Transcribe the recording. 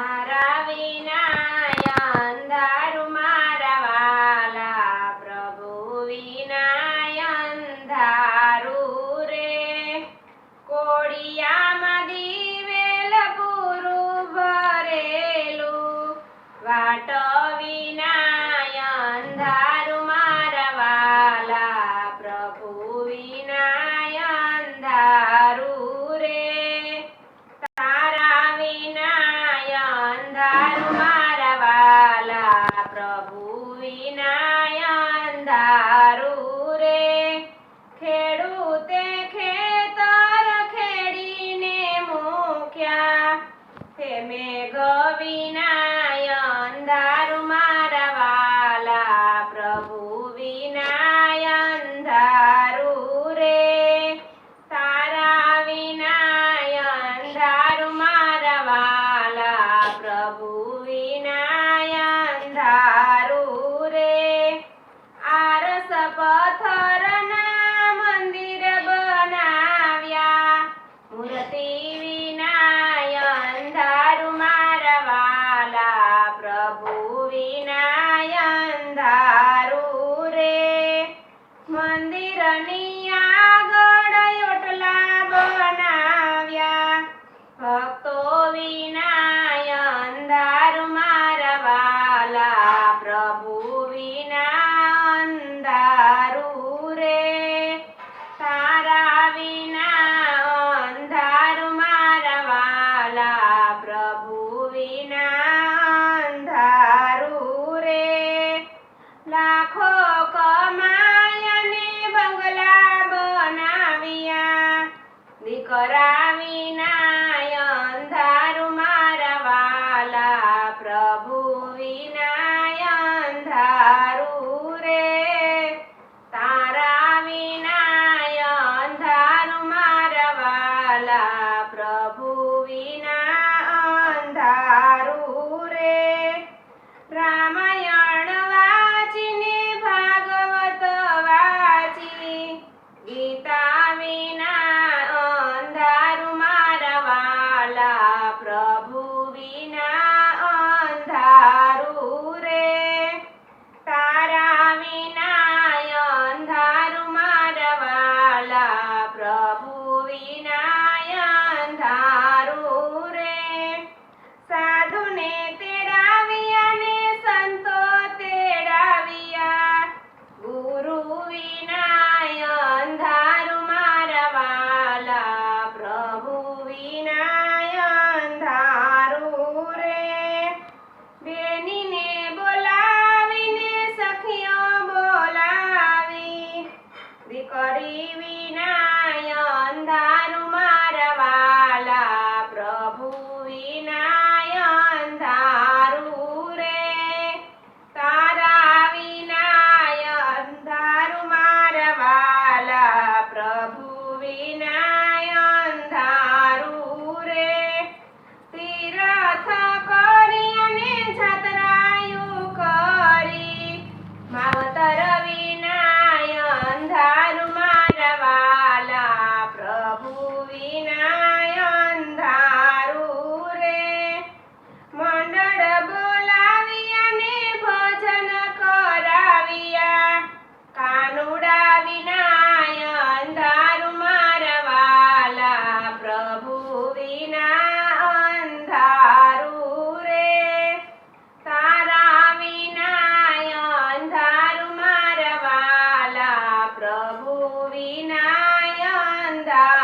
મારા વિના અંધારું મારા વાલા પ્રભુ વિના અંધારું રે. કોડિયામાં દીવેલ પૂરું ભરેલું, વાટ વિના અંધારું મારા વાલા પ્રભુ વિના me વિના લાખો કમાયાને બંગલા બનાવ્યા. દીકરા વિના અંધારું મારા વાલા પ્રભુ વિના వారివి tchau.